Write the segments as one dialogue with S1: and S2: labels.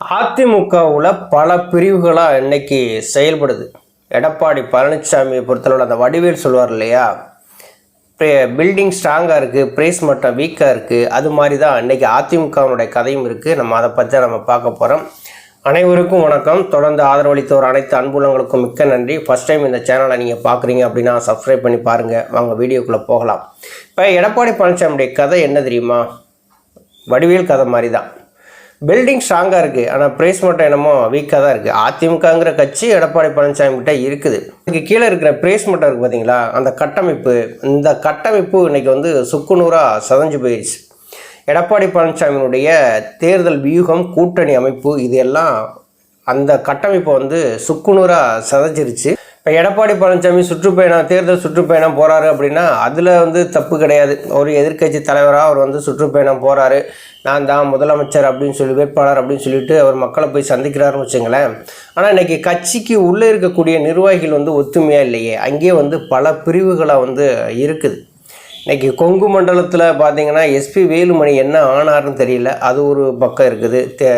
S1: அதிமுகவில் பல பிரிவுகளாக இன்னைக்கு செயல்படுது. எடப்பாடி பழனிசாமியை பொறுத்தளவில் அந்த வடிவேல் சொல்வார் இல்லையா? பில்டிங் ஸ்ட்ராங்காக இருக்குது ப்ரைஸ் மட்டம் வீக்காக இருக்குது அது மாதிரி தான் இன்றைக்கி அதிமுகவினுடைய கதையும் இருக்குது நம்ம அதை பற்றி தான் நம்ம பார்க்க போகிறோம் அனைவருக்கும் வணக்கம். தொடர்ந்து ஆதரவளித்தோர் அனைத்து அன்புலங்களுக்கும் மிக்க நன்றி. ஃபஸ்ட் டைம் இந்த சேனலை நீங்கள் பார்க்குறீங்க அப்படின்னா சப்ஸ்கிரைப் பண்ணி பாருங்கள் வாங்க வீடியோக்குள்ளே போகலாம். இப்போ எடப்பாடி பழனிசாமியுடைய கதை என்ன தெரியுமா? வடிவேல் கதை மாதிரி தான் பில்டிங் ஸ்ட்ராங்காக இருக்குது ஆனால் ப்ரைஸ் மட்டும் என்னமோ வீக்காக தான் இருக்குது அதிமுகங்கிற கட்சி எடப்பாடி பழனிசாமி கிட்ட இருக்குது. இதுக்கு கீழே இருக்கிற ப்ரைஸ் மட்டும் இருக்குது பார்த்தீங்களா அந்த கட்டமைப்பு. இந்த கட்டமைப்பு இன்னைக்கு வந்து சுக்குநூறாக சதஞ்சு போயிடுச்சு எடப்பாடி பழனிசாமியினுடைய தேர்தல் வியூகம் கூட்டணி அமைப்பு இது எல்லாம் அந்த கட்டமைப்பை வந்து சுக்குநூறாக சதைச்சிருச்சு இப்போ எடப்பாடி பழனிசாமி சுற்றுப்பயணம் தேர்தல் சுற்றுப்பயணம் போகிறாரு அப்படின்னா அதில் வந்து தப்பு கிடையாது. ஒரு எதிர்க்கட்சி தலைவராக அவர் வந்து சுற்றுப்பயணம் போகிறாரு நான் தான் முதலமைச்சர் அப்படின்னு சொல்லி வேட்பாளர் அப்படின்னு சொல்லிட்டு அவர் மக்களை போய் சந்திக்கிறாருன்னு வச்சுங்களேன். ஆனால் இன்றைக்கி கட்சிக்கு உள்ளே இருக்கக்கூடிய நிர்வாகிகள் வந்து ஒத்துமையாக இல்லையே. அங்கேயே வந்து பல பிரிவுகளாக வந்து இருக்குது. இன்றைக்கி கொங்கு மண்டலத்தில் பார்த்தீங்கன்னா எஸ்பி வேலுமணி என்ன ஆனார்னு தெரியல. அது ஒரு பக்கம் இருக்குது. தே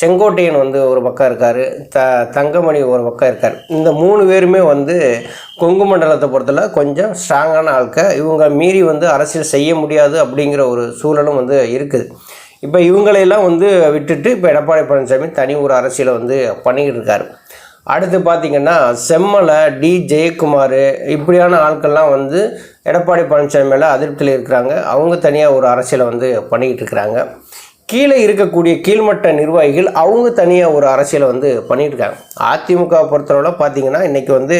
S1: செங்கோட்டையன் வந்து ஒரு பக்கம் இருக்கார். த தங்கமணி ஒரு பக்கம் இருக்கார். இந்த மூணு பேருமே வந்து கொங்கு மண்டலத்தை பொறுத்தல கொஞ்சம் ஸ்ட்ராங்கான ஆட்க இவங்க மீறி வந்து அரசியல் செய்ய முடியாது அப்படிங்கிற ஒரு சூழலும் வந்து இருக்குது. இப்போ இவங்களையெல்லாம் வந்து விட்டுட்டு இப்போ எடப்பாடி பழனிசாமி தனி ஒரு அரசியலை வந்து பண்ணிக்கிட்டு இருக்காரு. அடுத்து பார்த்திங்கன்னா செம்மலை டி ஜெயக்குமார். இப்படியான ஆட்கள்லாம் வந்து எடப்பாடி பழனிசாமி மேலே அதிருப்தியில் இருக்கிறாங்க. அவங்க தனியாக ஒரு அரசியலை வந்து பண்ணிக்கிட்டு இருக்கிறாங்க. கீழே இருக்கக்கூடிய கீழ்மட்ட நிர்வாகிகள் அவங்க தனியாக ஒரு அரசியலை வந்து பண்ணிட்டு இருக்காங்க. அதிமுக பொறுத்தளவில் பார்த்திங்கன்னா இன்றைக்கி வந்து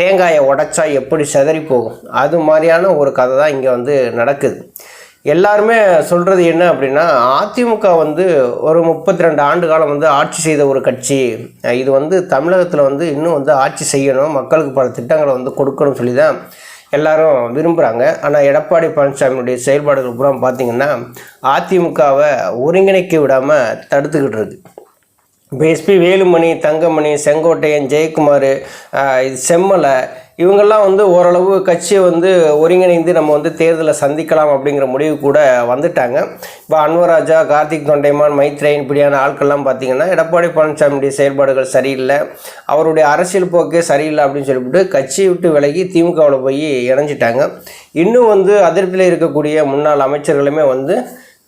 S1: தேங்காயை உடைச்சா எப்படி செதறி போகும்? அது மாதிரியான ஒரு கதை தான் இங்கே வந்து நடக்குது. எல்லாருமே சொல்கிறது என்ன அப்படின்னா அதிமுக வந்து ஒரு முப்பத்தி ரெண்டு ஆண்டு காலம் வந்து ஆட்சி செய்த ஒரு கட்சி. இது வந்து தமிழகத்தில் வந்து இன்னும் வந்து ஆட்சி செய்யணும் மக்களுக்கு பல திட்டங்களை வந்து கொடுக்கணும்னு சொல்லி தான் எல்லாரும் விரும்புகிறாங்க ஆனால் எடப்பாடி பழனிசாமியுடைய செயல்பாடுகள் பூரா பார்த்திங்கன்னா அதிமுகவை ஒருங்கிணைக்க விடாமல் தடுத்துக்கிட்டு இருக்குது இப்போ எஸ்பி வேலுமணி தங்கமணி செங்கோட்டையன் ஜெயக்குமார் இது செம்மலை இவங்கெல்லாம் வந்து ஓரளவு கட்சியை வந்து ஒருங்கிணைந்து நம்ம வந்து தேர்தலை சந்திக்கலாம் அப்படிங்கிற முடிவு கூட வந்துட்டாங்க. இப்போ அன்வராஜா கார்த்திக் தொண்டைமான் மைத்ரேயன் இப்படியான ஆட்கள்லாம் பார்த்திங்கன்னா எடப்பாடி பழனிசாமியுடைய செயல்பாடுகள் சரியில்லை. அவருடைய அரசியல் போக்கே சரியில்லை அப்படின்னு சொல்லிவிட்டு கட்சியை விட்டு விலகி திமுகவில் போய் இணைஞ்சிட்டாங்க. இன்னும் வந்து அதிருப்தியில் இருக்கக்கூடிய முன்னாள் அமைச்சர்களுமே வந்து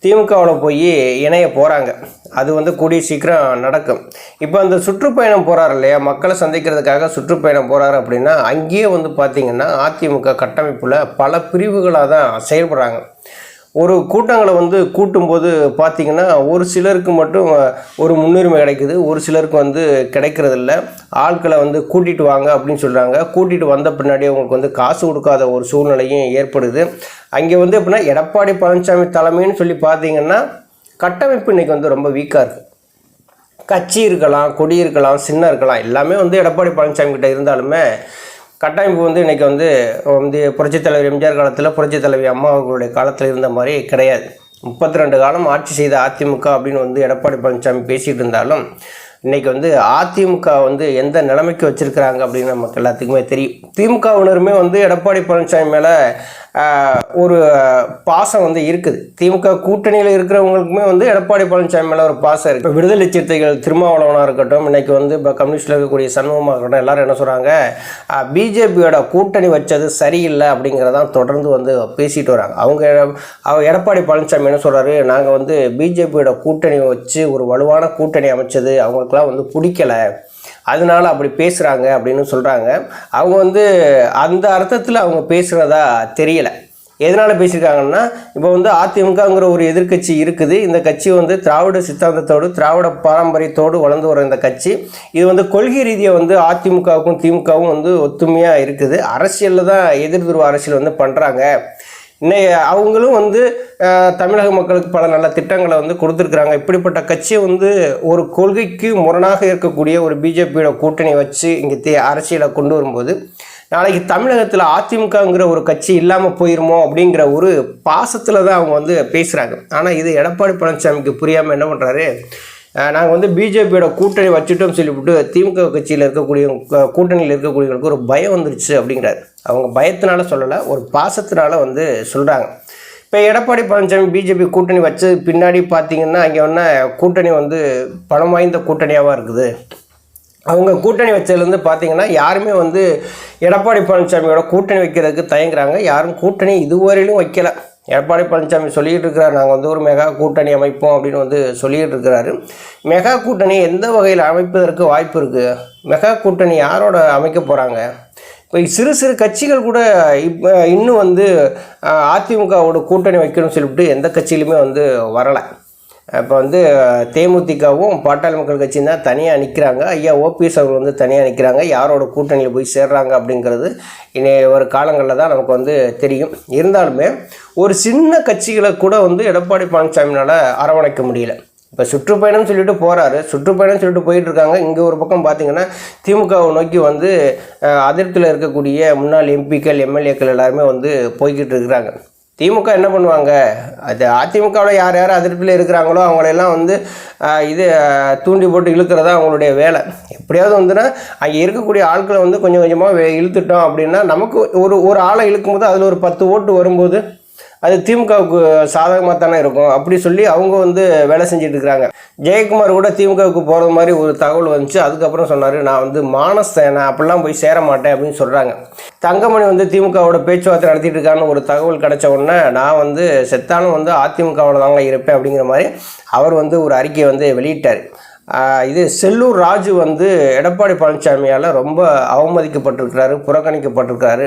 S1: திமுகவில் போய் இணைய போகிறாங்க அது வந்து கூடிய சீக்கிரம் நடக்கும். இப்போ அந்த சுற்றுப்பயணம் போகிறார் இல்லையா? மக்களை சந்திக்கிறதுக்காக சுற்றுப்பயணம் போகிறாரு அப்படின்னா அங்கேயே வந்து பார்த்திங்கன்னா அதிமுக கட்டமைப்பில் பல பிரிவுகளாக தான் செயல்படுறாங்க. ஒரு கூட்டங்களை வந்து கூட்டும்போது பார்த்திங்கன்னா ஒரு சிலருக்கு மட்டும் ஒரு முன்னுரிமை கிடைக்குது. ஒரு சிலருக்கு வந்து கிடைக்கிறதில்ல. ஆட்களை வந்து கூட்டிகிட்டு வாங்க அப்படின்னு சொல்கிறாங்க கூட்டிகிட்டு வந்த பின்னாடி அவங்களுக்கு வந்து காசு கொடுக்காத ஒரு சூழ்நிலையும் ஏற்படுது. அங்கே வந்து எப்படின்னா எடப்பாடி பழனிசாமி தலைமைன்னு சொல்லி பார்த்தீங்கன்னா கட்டமைப்பு இன்றைக்கி வந்து ரொம்ப வீக்காக இருக்குது கட்சி இருக்கலாம் கொடி இருக்கலாம் சின்ன இருக்கலாம் எல்லாமே வந்து எடப்பாடி பழனிசாமி கிட்ட இருந்தாலுமே கட்டமைப்பு வந்து இன்றைக்கி வந்து வந்து புரட்சித் தலைவர் எம்ஜிஆர் காலத்தில் புரட்சித் தலைவி அம்மா அவர்களுடைய காலத்தில் இருந்த மாதிரி கிடையாது. முப்பத்தி ரெண்டு காலம் ஆட்சி செய்த அதிமுக அப்படின்னு வந்து எடப்பாடி பழனிசாமி பேசிகிட்டு இருந்தாலும் இன்றைக்கி வந்து அதிமுக வந்து எந்த நிலைமைக்கு வச்சுருக்கிறாங்க அப்படின்னு நமக்கு எல்லாத்துக்குமே தெரியும். திமுகவினருமே வந்து எடப்பாடி பழனிசாமி மேலே ஒரு பாசம் வந்து இருக்குது. திமுக கூட்டணியில் இருக்கிறவங்களுக்குமே வந்து எடப்பாடி பழனிசாமி மேலே ஒரு பாசம் இருக்குது இப்போ விடுதலை சிறுத்தைகள் திருமாவளவனாக இருக்கட்டும் இன்றைக்கி வந்து இப்போ கம்யூனிஸ்டில் இருக்கக்கூடிய சண்முகமாக இருக்கட்டும் எல்லோரும் என்ன சொல்கிறாங்க பிஜேபியோட கூட்டணி வச்சது சரியில்லை அப்படிங்கிறதான் தொடர்ந்து வந்து பேசிட்டு வராங்க. அவங்க அவங்க எடப்பாடி பழனிசாமி என்ன சொல்கிறாரு நாங்கள் வந்து பிஜேபியோட கூட்டணி வச்சு ஒரு வலுவான கூட்டணி அமைச்சது அவங்களுக்குலாம் வந்து பிடிக்கலை. அதனால அப்படி பேசுகிறாங்க அப்படின்னு சொல்கிறாங்க அவங்க வந்து அந்த அர்த்தத்தில் அவங்க பேசுகிறதா தெரியலை. எதனால் பேசியிருக்காங்கன்னா இப்போ வந்து அதிமுகங்கிற ஒரு எதிர்க்கட்சி இருக்குது. இந்த கட்சி வந்து திராவிட சித்தாந்தத்தோடு திராவிட பாரம்பரியத்தோடு வளர்ந்து வர இந்த கட்சி. இது வந்து கொள்கை ரீதியாக வந்து அதிமுகவுக்கும் திமுகவும் வந்து ஒத்துமையாக இருக்குது. அரசியலில் தான் எதிர்துருவ அரசியல் வந்து பண்ணுறாங்க இன்னைக்கு அவங்களும் வந்து தமிழக மக்களுக்கு பல நல்ல திட்டங்களை வந்து கொடுத்துருக்குறாங்க. இப்படிப்பட்ட கட்சியை வந்து ஒரு கொள்கைக்கு முரணாக இருக்கக்கூடிய ஒரு பிஜேபியோட கூட்டணி வச்சு இங்கே தே அரசியலை கொண்டு வரும்போது நாளைக்கு தமிழகத்தில் அதிமுகங்கிற ஒரு கட்சி இல்லாமல் போயிருமோ அப்படிங்கிற ஒரு பாசத்தில் தான் அவங்க வந்து பேசுகிறாங்க ஆனால் இது எடப்பாடி பழனிசாமிக்கு புரியாமல் என்ன பண்ணுறாரு நாங்கள் வந்து பிஜேபியோட கூட்டணி வச்சுட்டோம் சொல்லிவிட்டு திமுக கட்சியில் இருக்கக்கூடிய கூட்டணியில் இருக்கக்கூடியவங்களுக்கு ஒரு பயம் வந்துருச்சு அப்படிங்கிறாரு. அவங்க பயத்தினால சொல்லலை ஒரு பாசத்தினால வந்து சொல்கிறாங்க இப்போ எடப்பாடி பழனிசாமி பிஜேபி கூட்டணி வச்சு பின்னாடி பார்த்தீங்கன்னா அங்கே ஒன்றா கூட்டணி வந்து பணம் வாய்ந்த கூட்டணியாகவும் இருக்குது. அவங்க கூட்டணி வச்சதுலேருந்து பார்த்தீங்கன்னா யாருமே வந்து எடப்பாடி பழனிசாமியோட கூட்டணி வைக்கிறதுக்கு தயங்குறாங்க. யாரும் கூட்டணி இதுவரையிலும் வைக்கல. எடப்பாடி பழனிசாமி சொல்லிகிட்டு இருக்கிறார் நாங்கள் வந்து ஒரு மெகா கூட்டணி அமைப்போம் அப்படின்னு வந்து சொல்லிகிட்டு இருக்கிறாரு மெகா கூட்டணி எந்த வகையில் அமைப்பதற்கு வாய்ப்பு இருக்குது மெகா கூட்டணி யாரோட அமைக்க போகிறாங்க இப்போ சிறு சிறு கட்சிகள் கூட இப்போ இன்னும் வந்து அதிமுகவோட கூட்டணி வைக்கணும்னு சொல்லிவிட்டு எந்த கட்சியிலுமே வந்து வரலை. இப்போ வந்து தேமுதிகவும் பாட்டாளி மக்கள் கட்சியும் தான் தனியாக நிற்கிறாங்க ஐயா ஓபிஎஸ் அவர்கள் வந்து தனியாக நிற்கிறாங்க யாரோட கூட்டணியில் போய் சேர்றாங்க அப்படிங்கிறது இனி ஒரு காலங்களில் தான் நமக்கு வந்து தெரியும். இருந்தாலுமே ஒரு சின்ன கட்சிகளை கூட வந்து எடப்பாடி பழனிசாமினால் அரவணைக்க முடியல. இப்போ சுற்றுப்பயணம் சொல்லிட்டு போகிறாரு சுற்றுப்பயணம் சொல்லிட்டு போயிட்டு இருக்காங்க. இங்கே ஒரு பக்கம் பார்த்தீங்கன்னா திமுகவை நோக்கி வந்து அதிருப்தியில் இருக்கக்கூடிய முன்னாள் எம்பிக்கள் எம்எல்ஏக்கள் எல்லாருமே வந்து போய்கிட்டு இருக்கிறாங்க. திமுக என்ன பண்ணுவாங்க? அது அதிமுகவில் யார் யார் அதிருப்தியில் இருக்கிறாங்களோ அவங்களெல்லாம் வந்து இது தூண்டி போட்டு இழுக்கிறதா அவங்களுடைய வேலை. எப்படியாவது வந்துன்னா அங்கே இருக்கக்கூடிய ஆட்களை வந்து கொஞ்சம் கொஞ்சமாக இழுத்துட்டோம் அப்படின்னா நமக்கு ஒரு ஒரு ஆளை இழுக்கும்போது அதில் ஒரு பத்து ஓட்டு வரும்போது அது திமுகவுக்கு சாதகமாக தானே இருக்கும். அப்படி சொல்லி அவங்க வந்து வேலை செஞ்சுட்டு இருக்கிறாங்க ஜெயக்குமார் கூட திமுகவுக்கு போகிற மாதிரி ஒரு தகவல் வந்துச்சு. அதுக்கப்புறம் சொன்னார் நான் வந்து மானஸ் சேனை அப்படிலாம் போய் சேர மாட்டேன் அப்படின்னு சொல்கிறாங்க தங்கமணி வந்து திமுகவோட பேச்சுவார்த்தை நடத்திட்டு இருக்கான்னு ஒரு தகவல் கிடச்ச உடனே நான் வந்து செத்தாலும் வந்து அதிமுகவோட தாங்க இருப்பேன் அப்படிங்கிற மாதிரி அவர் வந்து ஒரு அறிக்கையை வந்து வெளியிட்டார். இது செல்லூர் ராஜு வந்து எடப்பாடி பழனிசாமியால் ரொம்ப அவமதிக்கப்பட்டிருக்கிறாரு புறக்கணிக்கப்பட்டிருக்கிறாரு.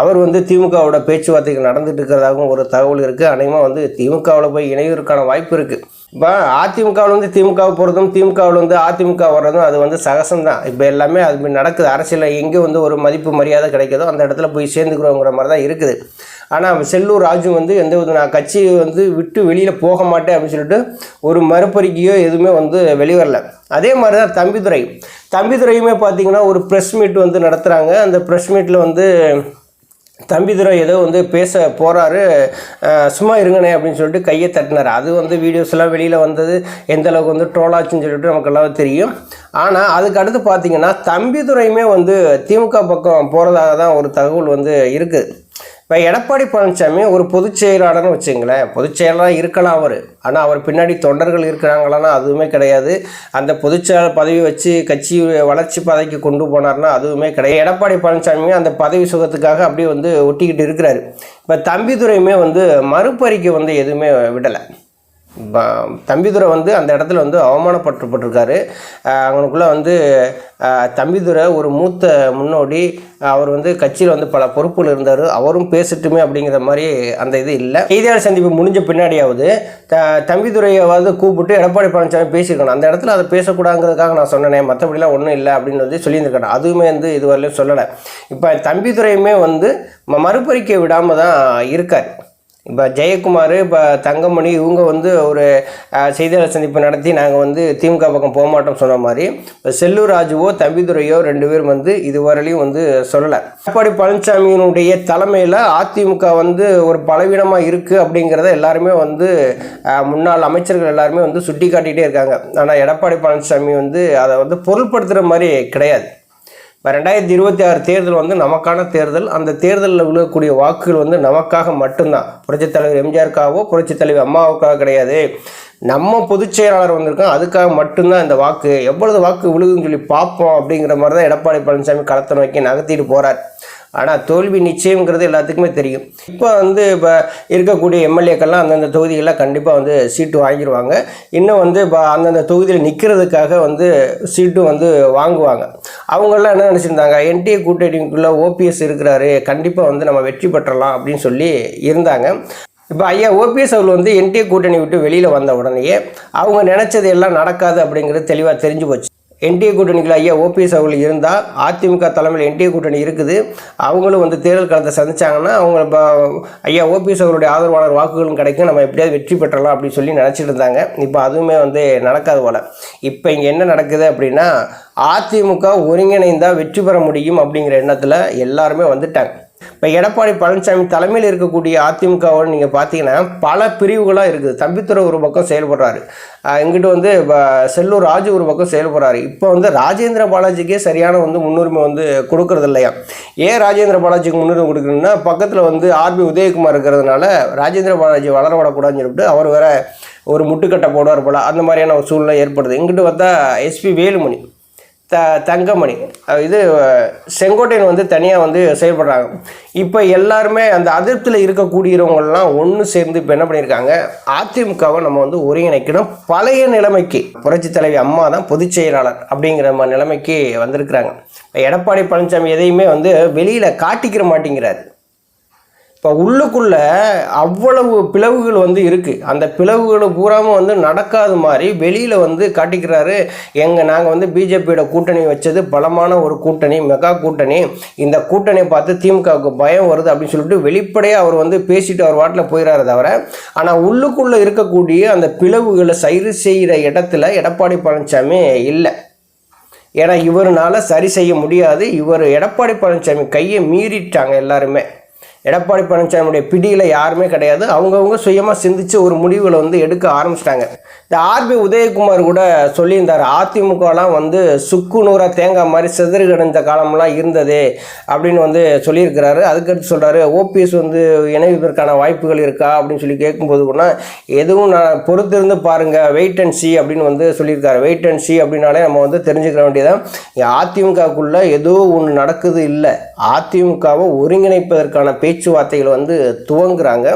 S1: அவர் வந்து திமுகவோட பேச்சுவார்த்தைகள் நடந்துட்டு இருக்கிறதாகவும் ஒரு தகவல் இருக்குது அநேகமாக வந்து திமுகவில் போய் இணைவதற்கான வாய்ப்பு இருக்குது இப்போ அதிமுகவில் வந்து திமுக போகிறதும் திமுகவில் வந்து அதிமுக வர்றதும் அது வந்து சகசம்தான். இப்போ எல்லாமே அது நடக்குது. அரசியலில் எங்கே வந்து ஒரு மதிப்பு மரியாதை கிடைக்குதோ அந்த இடத்துல போய் சேர்ந்துக்கிறோங்கிற மாதிரி தான் இருக்குது. ஆனால் செல்லூர் ராஜு வந்து எந்த வித நான் கட்சி வந்து விட்டு வெளியில் போக மாட்டேன் அப்படின்னு சொல்லிட்டு ஒரு மறுபறிக்கையோ எதுவுமே வந்து வெளிவரல. அதே மாதிரி தான் தம்பிதுரை. தம்பிதுரையுமே பார்த்தீங்கன்னா ஒரு ப்ரெஸ் மீட் வந்து நடத்துகிறாங்க அந்த ப்ரெஸ் மீட்டில் வந்து தம்பிதுரை ஏதோ வந்து பேச போகிறாரு சும்மா இருங்கண்ணே அப்படின்னு சொல்லிட்டு கையை தட்டினார். அது வந்து வீடியோஸ்லாம் வெளியில் வந்தது. எந்த அளவுக்கு வந்து ட்ரோலாச்சுன்னு சொல்லிட்டு நமக்கு எல்லாம் தெரியும். ஆனால் அதுக்கு அடுத்து பார்த்திங்கன்னா தம்பிதுரையுமே வந்து திமுக பக்கம் போகிறதாக தான் ஒரு தகவல் வந்து இருக்குது இப்போ எடப்பாடி பழனிசாமி ஒரு பொதுச் செயலாளர்னு வச்சுங்களேன். பொதுச் செயலாளராக இருக்கலாம் அவர். ஆனால் அவர் பின்னாடி தொண்டர்கள் இருக்கிறாங்களான்னா அதுவுமே கிடையாது. அந்த பொதுச் செயலாளர் பதவி வச்சு கட்சி வளர்ச்சி பதவிக்கு கொண்டு போனார்னா அதுவுமே கிடையாது. எடப்பாடி பழனிசாமி அந்த பதவி சுகத்துக்காக அப்படியே வந்து ஒட்டிக்கிட்டு இருக்கிறாரு. இப்போ தம்பிதுரையுமே வந்து மறுப்பறிக்கை வந்து எதுவுமே விடலை. தம்பிதுரை வந்து அந்த இடத்துல வந்து அவமானப்பட்டுப்பட்டிருக்காரு. அவனுக்குள்ளே வந்து தம்பிதுரை ஒரு மூத்த முன்னோடி அவர் வந்து கட்சியில் வந்து பல பொறுப்புகள் இருந்தார். அவரும் பேசட்டுமே அப்படிங்கிற மாதிரி அந்த இது இல்லை. செய்தியாளர் சந்திப்பு முடிஞ்ச பின்னாடியாவது த தம்பிதுரையாவது கூப்பிட்டு எடப்பாடி பழனிசாமி பேசியிருக்கணும். அந்த இடத்துல அதை பேசக்கூடாதுங்கிறதுக்காக நான் சொன்னேனே மற்றபடிலாம் ஒன்றும் இல்லை அப்படின்னு வந்து சொல்லியிருந்திருக்கேன் அதுவுமே வந்து இதுவரையிலும் சொல்லலை. இப்போ தம்பிதுரையுமே வந்து ம- மறுபறிக்கை விடாமல் தான் இருக்கார். இப்போ ஜெயக்குமார் இப்போ தங்கமணி இவங்க வந்து ஒரு செய்தியாளர் சந்திப்பு நடத்தி நாங்கள் வந்து திமுக பக்கம் போக மாட்டோம் சொன்ன மாதிரி இப்போ செல்லூர் ராஜுவோ தம்பிதுரையோ ரெண்டு பேரும் வந்து இதுவரையிலையும் வந்து சொல்லலை. எடப்பாடி பழனிசாமியினுடைய தலைமையில் அதிமுக வந்து ஒரு பலவீனமாக இருக்குது அப்படிங்கிறத எல்லாருமே வந்து முன்னாள் அமைச்சர்கள் எல்லாருமே வந்து சுட்டி காட்டிகிட்டே இருக்காங்க. ஆனால் எடப்பாடி பழனிசாமி வந்து அதை வந்து பொருள்படுத்துகிற மாதிரி கிடையாது. இப்போ ரெண்டாயிரத்தி இருபத்தி ஆறு தேர்தல் வந்து நமக்கான தேர்தல். அந்த தேர்தலில் விழுகக்கூடிய வாக்குகள் வந்து நமக்காக மட்டும்தான். புரட்சித் தலைவர் எம்ஜிஆருக்காகவோ புரட்சித் தலைவர் அம்மாவுக்காக கிடையாது. நம்ம பொதுச் செயலாளர் வந்திருக்கோம் அதுக்காக மட்டும்தான் இந்த வாக்கு. எவ்வளவு வாக்கு விழுகுதுன்னு சொல்லி பார்ப்போம் அப்படிங்கிற மாதிரி தான் எடப்பாடி பழனிசாமி களத்தை நோக்கி நகர்த்திட்டு போகிறார் ஆனால் தோல்வி நிச்சயங்கிறது எல்லாத்துக்குமே தெரியும். இப்போ வந்து இப்போ இருக்கக்கூடிய எம்எல்ஏக்கள்லாம் அந்தந்த தொகுதிகளில் கண்டிப்பாக வந்து சீட்டு வாங்கிடுவாங்க இன்னும் வந்து இப்போ அந்தந்த தொகுதியில் நிற்கிறதுக்காக வந்து சீட்டும் வந்து வாங்குவாங்க. அவங்கெல்லாம் என்ன நினச்சிருந்தாங்க? என்டிஏ கூட்டணிக்குள்ளே ஓபிஎஸ் இருக்கிறாரு. கண்டிப்பாக வந்து நம்ம வெற்றி பெற்றலாம் அப்படின்னு சொல்லி இருந்தாங்க. இப்போ ஐயா ஓபிஎஸ் அவர்கள் வந்து என்டிஏ கூட்டணி விட்டு வெளியில் வந்த உடனேயே அவங்க நினச்சது எல்லாம் நடக்காது அப்படிங்கிறது தெளிவாக தெரிஞ்சு போச்சு. என்டிஏ கூட்டணிகள் ஐயா ஓபிஎஸ் அவர்கள் இருந்தால் அதிமுக தலைமையில் என்டிஏ கூட்டணி இருக்குது. அவங்களும் வந்து தேர்தல் களத்தை சந்திச்சாங்கன்னா அவங்க இப்போ ஐயா ஓபிஎஸ் அவருடைய ஆதரவாளர் வாக்குகளும் கிடைக்கும். நம்ம எப்படியாவது வெற்றி பெற்றலாம் அப்படின்னு சொல்லி நினச்சிட்டு இருந்தாங்க. இப்போ அதுவுமே வந்து நடக்காது போல். இப்போ இங்கே என்ன நடக்குது அப்படின்னா அதிமுக ஒருங்கிணைந்தால் வெற்றி பெற முடியும் அப்படிங்கிற எண்ணத்தில் எல்லாருமே வந்துட்டாங்க. இப்போ எடப்பாடி பழனிசாமி தலைமையில் இருக்கக்கூடிய அதிமுகவோட நீங்கள் பார்த்தீங்கன்னா பல பிரிவுகளாக இருக்குது. தம்பித்துறை ஒரு பக்கம் செயல்படுறாரு. இங்கிட்டு வந்து செல்லூர் ராஜு ஒரு பக்கம் செயல்படுறாரு. இப்போ வந்து ராஜேந்திர பாலாஜிக்கே சரியான வந்து முன்னுரிமை வந்து கொடுக்கறது இல்லையா? ஏன் ராஜேந்திர பாலாஜிக்கு முன்னுரிமை கொடுக்குறதுன்னா பக்கத்தில் வந்து ஆர்பி உதயகுமார் இருக்கிறதுனால ராஜேந்திர பாலாஜி வளர விடக்கூடாதுன்னு சொல்லிட்டு அவர் வேற ஒரு முட்டுக்கட்டை போடுவார் போல. அந்த மாதிரியான ஒரு சூழ்நிலை ஏற்படுது. இங்கிட்டு பார்த்தா எஸ்பி வேலுமணி. த தங்கமணி. இது செங்கோட்டையன் வந்து தனியாக வந்து செயல்படுறாங்க. இப்போ எல்லாருமே அந்த அதிருப்தியில் இருக்கக்கூடியவங்கெல்லாம் ஒன்று சேர்ந்து இப்போ என்ன பண்ணியிருக்காங்க அதிமுகவை நம்ம வந்து ஒருங்கிணைக்கணும். பழைய நிலைமைக்கு. புரட்சி தலைவி அம்மா தான் பொதுச் செயலாளர் அப்படிங்கிற மாதிரி நிலைமைக்கு வந்திருக்கிறாங்க. எடப்பாடி பழனிசாமி எதையுமே வந்து வெளியில் காட்டிக்கிற மாட்டேங்கிறாரு. இப்போ உள்ளுக்குள்ள அவ்வளவு பிளவுகள் வந்து இருக்குது அந்த பிளவுகளை பூராமல் வந்து நடக்காத மாதிரி வெளியில் வந்து காட்டிக்கிறாரு. எங்கள் நாங்கள் வந்து பிஜேபியோட கூட்டணி வச்சது பலமான ஒரு கூட்டணி மெகா கூட்டணி. இந்த கூட்டணியை பார்த்து திமுகவுக்கு பயம் வருது அப்படின்னு சொல்லிட்டு வெளிப்படையாக அவர் வந்து பேசிட்டு அவர் வாட்டில் போயிடாரு தவிர ஆனால் உள்ளுக்குள்ளே இருக்கக்கூடிய அந்த பிளவுகளை சரி செய்கிற இடத்துல எடப்பாடி பழனிசாமி இல்லை. ஏன்னா இவருனால் சரி செய்ய முடியாது. இவர் எடப்பாடி பழனிசாமி கையை மீறிட்டாங்க எல்லாருமே. எடப்பாடி பழனிசாமியுடைய பிடியில் யாருமே கிடையாது. அவங்கவுங்க சுயமாக சிந்தித்து ஒரு முடிவுகளை வந்து எடுக்க ஆரம்பிச்சிட்டாங்க. இந்த ஆர்பி உதயகுமார் கூட சொல்லியிருந்தார் அதிமுகலாம் வந்து சுக்கு நூறாக தேங்காய் மாதிரி சிதறி கிடந்த காலம்லாம் இருந்தது அப்படின்னு வந்து சொல்லியிருக்கிறாரு. அதுக்கடுத்து சொல்கிறாரு ஓபிஎஸ் வந்து இணைவதற்கான வாய்ப்புகள் இருக்கா அப்படின்னு சொல்லி கேட்கும்போது கூட எதுவும் நான் பொறுத்திருந்து பாருங்கள் வெயிட் அண்ட் சி அப்படின்னு வந்து சொல்லியிருக்காரு. வெயிட் அண்ட் சி அப்படின்னாலே நம்ம வந்து தெரிஞ்சுக்கிற வேண்டியதான் அதிமுகக்குள்ளே ஏதோ ஒன்று நடக்குது இல்லை. அதிமுகவை ஒருங்கிணைப்பதற்கான பே பேச்சுவார்த்தைகள் வந்து துவங்குறாங்க.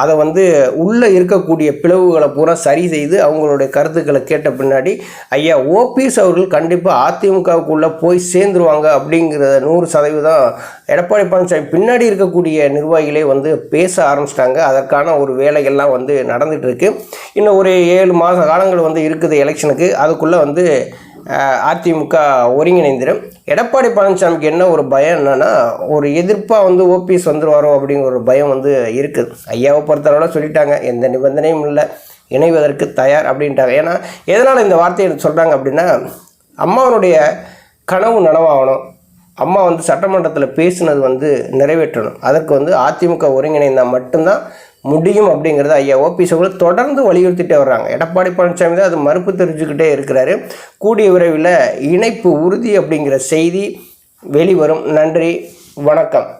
S1: அதை வந்து உள்ளே இருக்கக்கூடிய பிளவுகளை பூரா சரி செய்து அவங்களுடைய கருத்துக்களை கேட்ட பின்னாடி ஐயா ஓபிஎஸ் அவர்கள் கண்டிப்பாக அதிமுகவுக்குள்ளே போய் சேர்ந்துருவாங்க அப்படிங்கிறத நூறு சதவீதம் எடப்பாடி பழனிசாமி பின்னாடி இருக்கக்கூடிய நிர்வாகிகளே வந்து பேச ஆரம்பிச்சிட்டாங்க. அதற்கான ஒரு வேலைகள்லாம் வந்து நடந்துகிட்ருக்கு இன்னும் ஒரு ஏழு மாத காலங்கள் வந்து இருக்குது எலெக்ஷனுக்கு. அதுக்குள்ளே வந்து அதிமுக ஒருங்கிணைந்திடும் எடப்பாடி பழனிசாமிக்கு என்ன ஒரு பயம் என்னென்னா ஒரு எதிர்ப்பாக வந்து ஓபிஎஸ் வந்துருவாரோ அப்படிங்கிற ஒரு பயம் வந்து இருக்குது. ஐயாவை பொறுத்தளவில் சொல்லிட்டாங்க எந்த நிபந்தனையும் இல்லை இணைவதற்கு தயார் அப்படின்ட்டாங்க ஏன்னா எதனால் இந்த வார்த்தையை சொல்கிறாங்க அப்படின்னா அம்மாவனுடைய கனவு நனவாகணும். அம்மா வந்து சட்டமன்றத்தில் பேசினது வந்து நிறைவேற்றணும். அதற்கு வந்து அதிமுக ஒருங்கிணைந்தால் மட்டும்தான் முடியும் அப்படிங்கிறத ஐயா ஓபி அவர்கள் தொடர்ந்து வலியுறுத்திட்டே வர்றாங்க. எடப்பாடி பழனிசாமி தான் அது மறுப்பு தெரிஞ்சுக்கிட்டே இருக்கிறாரு. கூடிய விரைவில் இணைப்பு உறுதி அப்படிங்கிற செய்தி வெளிவரும். நன்றி. வணக்கம்.